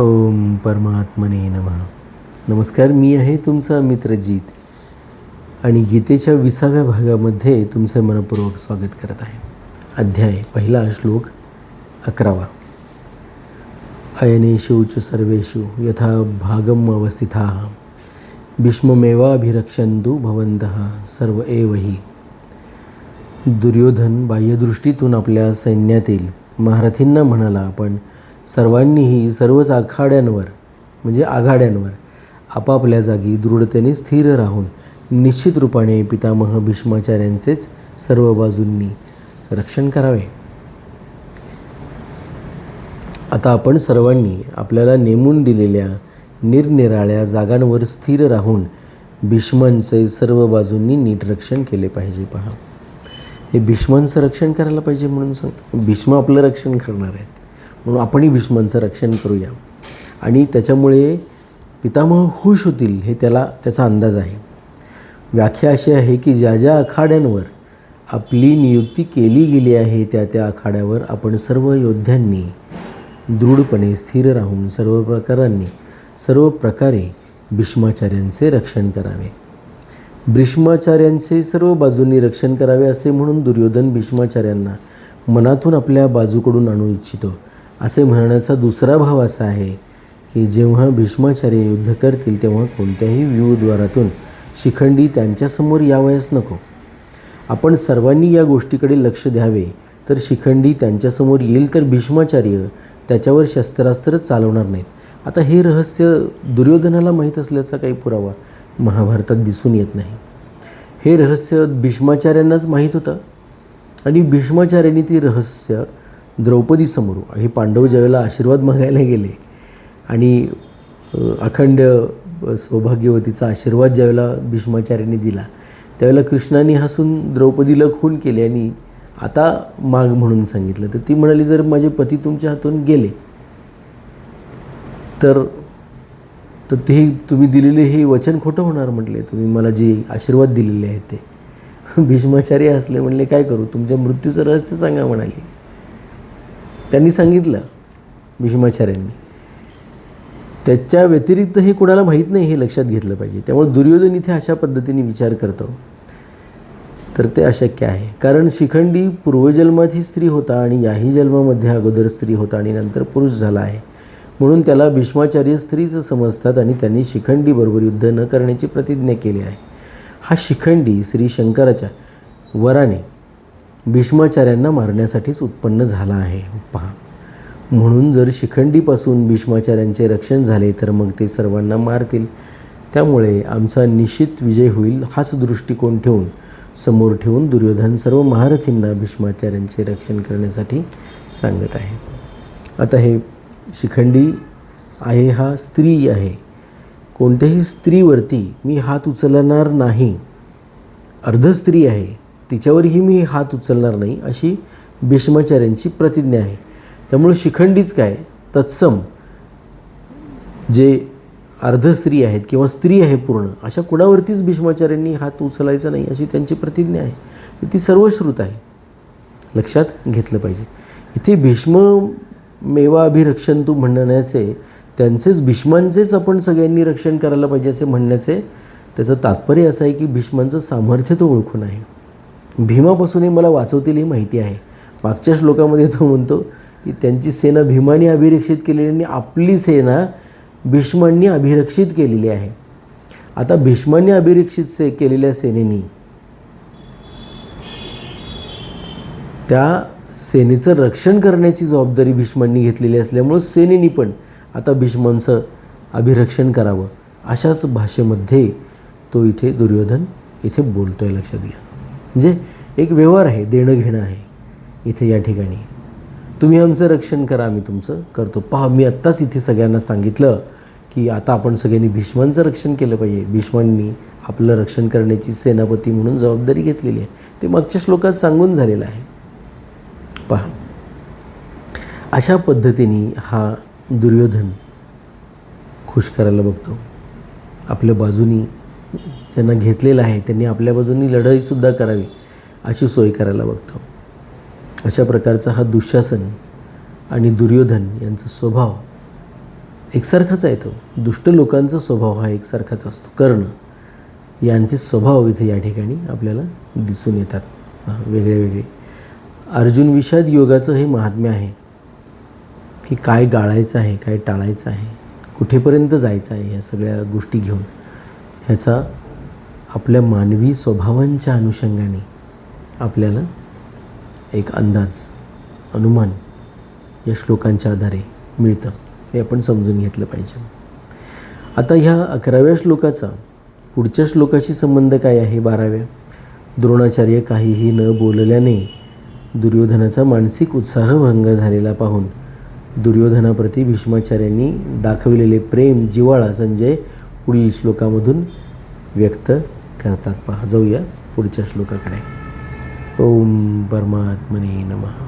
ओम परमात्मने नमः. नमस्कार मी आहे तुमचा मित्रजीत आणि गीतेच्या विसाव्या भागामध्ये तुमचे मनपूर्वक स्वागत करत आहे. अध्याय पहिला श्लोक अकरावा. अयनेषु च सर्वेषु यथा भागम अवस्थिता. भीष्ममेवाभिरक्षंतु भवन्तः सर्व एव हि. दुर्योधन बाह्यदृष्टीतून आपल्या सैन्यातील महारथींना म्हणाला आपण सर्वांनीही सर्वच आखाड्यांवर म्हणजे आघाड्यांवर आपापल्या जागी दृढतेने स्थिर राहून निश्चित रूपाने पितामह भीष्माचार्यांचेच सर्व बाजूंनी रक्षण करावे. आता आपण सर्वांनी आपल्याला नेमून दिलेल्या निरनिराळ्या जागांवर स्थिर राहून भीष्मांचे सर्व बाजूंनी नीट रक्षण केले पाहिजे पहा. हे भीष्मांचं रक्षण करायला पाहिजे म्हणून सांग भीष्म आपलं रक्षण करणार आहेत. म्हणून आपणही भीष्मांचं रक्षण करूया. आणि त्याच्यामुळे पितामह खुश होतील हे त्याला त्याचा अंदाज आहे. व्याख्या अशी आहे की ज्या ज्या आखाड्यांवर आपली नियुक्ती केली गेली आहे त्या त्या आखाड्यावर आपण सर्व योद्ध्यांनी दृढपणे स्थिर राहून सर्व प्रकारांनी सर्व प्रकारे भीष्माचार्यांचे रक्षण करावे. भीष्माचार्यांचे सर्व बाजूंनी रक्षण करावे असे म्हणून दुर्योधन भीष्माचार्यांना मनातून आपल्या बाजूकडून आणू इच्छितो. असे म्हणण्याचा दुसरा भाव असा आहे की जेव्हा भीष्माचार्य युद्ध करतील तेव्हा कोणत्याही व्यूहद्वारातून शिखंडी त्यांच्यासमोर यावयास नको. आपण सर्वांनी या गोष्टीकडे लक्ष द्यावे तर शिखंडी त्यांच्यासमोर येईल तर भीष्माचार्य त्याच्यावर शस्त्रास्त्र चालवणार नाहीत. आता हे रहस्य दुर्योधनाला माहीत असल्याचा काही पुरावा महाभारतात दिसून येत नाही. हे रहस्य भीष्माचार्यांनाच माहीत होतं. आणि भीष्माचार्यांनी ती रहस्य द्रौपदीसमोर. हे पांडव ज्यावेळेला आशीर्वाद मागायला गेले आणि अखंड सौभाग्यवतीचा आशीर्वाद ज्यावेळेला भीष्माचार्यांनी दिला त्यावेळेला कृष्णाने हसून द्रौपदीला खून केले आणि आता माग म्हणून सांगितलं. तर ती म्हणाली जर माझे पती तुमच्या हातून गेले तर तर ते तुम्ही दिलेले हे वचन खोटं होणार म्हटले. तुम्ही मला जे आशीर्वाद दिलेले आहेत ते. भीष्माचार्य असले म्हणले काय करू? तुमच्या मृत्यूचं रहस्य सांगा म्हणाले. त्यांनी सांगितलं भीष्माचार्यांनी. त्याच्या व्यतिरिक्त हे कोणाला माहीत नाही हे लक्षात घेतलं पाहिजे. त्यामुळे दुर्योधन इथे अशा पद्धतीने विचार करतो. तर ते अशक्य आहे. कारण शिखंडी पूर्वजन्मात ही स्त्री होता आणि याही जन्मामध्ये अगोदर स्त्री होता आणि नंतर पुरुष झाला आहे. म्हणून त्याला भीष्माचार्य स्त्रीचं समजतात आणि त्यांनी शिखंडीबरोबर युद्ध न करण्याची प्रतिज्ञा केली आहे. हा शिखंडी श्री शंकराच्या वराने भीष्माचार्यांना मारण्यासाठीच उत्पन्न झाला आहे. पहा. म्हणून जर शिखंडीपासून भीष्माचार्यांचे रक्षण झाले तर मग ते सर्वांना मारतील. त्यामुळे आमचा निश्चित विजय होईल हाच दृष्टिकोन ठेवून समोर ठेवून दुर्योधन सर्व महारथींना भीष्माचार्यांचे रक्षण करण्यासाठी सांगत आहे. आता हे शिखंडी आहे हा स्त्री आहे. कोणत्याही स्त्रीवरती मी हात उचलणार नाही. अर्ध स्त्री आहे. तिच्यावरही मी हात उचलणार नाही अशी भीष्माचार्यांची प्रतिज्ञा आहे. त्यामुळे शिखंडीच काय? तत्सम जे अर्ध स्त्री आहेत किंवा स्त्री आहे पूर्ण अशा कुणावरतीच भीष्माचार्यांनी हात उचलायचा नाही अशी त्यांची प्रतिज्ञा आहे. ती सर्वश्रुत आहे. लक्षात घेतलं पाहिजे. इथे भीष्म मेवा अभिरक्षण तू म्हणण्याचे त्यांचेच भीष्मांचेच आपण सगळ्यांनी रक्षण करायला पाहिजे असे म्हणण्याचे त्याचं तात्पर्य असं आहे की भीष्मांचं सामर्थ्य तो ओळखून आहे. भीमापासूनही मला वाचवतील ही माहिती आहे. मागच्या श्लोकामध्ये तो म्हणतो की त्यांची सेना भीमाने अभिरक्षित केलेली आणि आपली सेना भीष्मांनी अभिरक्षित केलेली आहे. आता भीष्मांनी अभिरक्षित से केलेल्या सेनेनी त्या सेनेचं रक्षण करण्याची जबाबदारी भीष्मांनी घेतलेली असल्यामुळं सेनेनी पण आता भीष्मांचं अभिरक्षण करावं अशाच भाषेमध्ये तो इथे दुर्योधन इथे बोलतो आहे लक्षात घ्या. म्हणजे एक व्यवहार आहे देणं घेणं आहे इथे या ठिकाणी. तुम्ही आमचं रक्षण करा आम्ही तुमचं करतो. पहा मी आत्ताच इथे सगळ्यांना सांगितलं की आता आपण सगळ्यांनी भीष्मांचं रक्षण केलं पाहिजे. भीष्मांनी आपलं रक्षण करण्याची सेनापती म्हणून जबाबदारी घेतलेली आहे. ते मागच्या श्लोकात सांगून झालेलं आहे. पहा. अशा पद्धतीने हा दुर्योधन खुश करायला बघतो. आपल्या बाजूनी त्यांना घेतलेलं आहे त्यांनी आपल्या बाजूनी लढाईसुद्धा करावी अशी सोय करायला बघतो. अशा प्रकारचा हा दुःशासन आणि दुर्योधन यांचा स्वभाव एकसारखाच आहे तो. दुष्ट लोकांचा स्वभाव हा एकसारखाच असतो. कर्ण यांचे स्वभाव इथे या ठिकाणी आपल्याला दिसून येतात. वेगळे वेगळे. अर्जुन विषाद योगाचं हे महात्म्य आहे की काय गाळायचं आहे काय टाळायचं आहे कुठेपर्यंत जायचं आहे ह्या सगळ्या गोष्टी घेऊन. ह्याचा आपल्या मानवी स्वभावांच्या अनुषंगाने आपल्याला एक अंदाज अनुमान या श्लोकांच्या आधारे मिळतं. हे आपण समजून घेतलं पाहिजे. आता ह्या अकराव्या श्लोकाचा पुढच्या श्लोकाशी संबंध काय आहे? बाराव्या? द्रोणाचार्य काहीही न बोलल्याने दुर्योधनाचा मानसिक उत्साहभंग झालेला पाहून दुर्योधनाप्रती भीष्माचार्यांनी दाखविलेले प्रेम जिव्हाळा संजय पुढील श्लोकामधून व्यक्त करतात पहा जाऊया पुढच्या श्लोकाकडे. ओम परमात्मने नमः.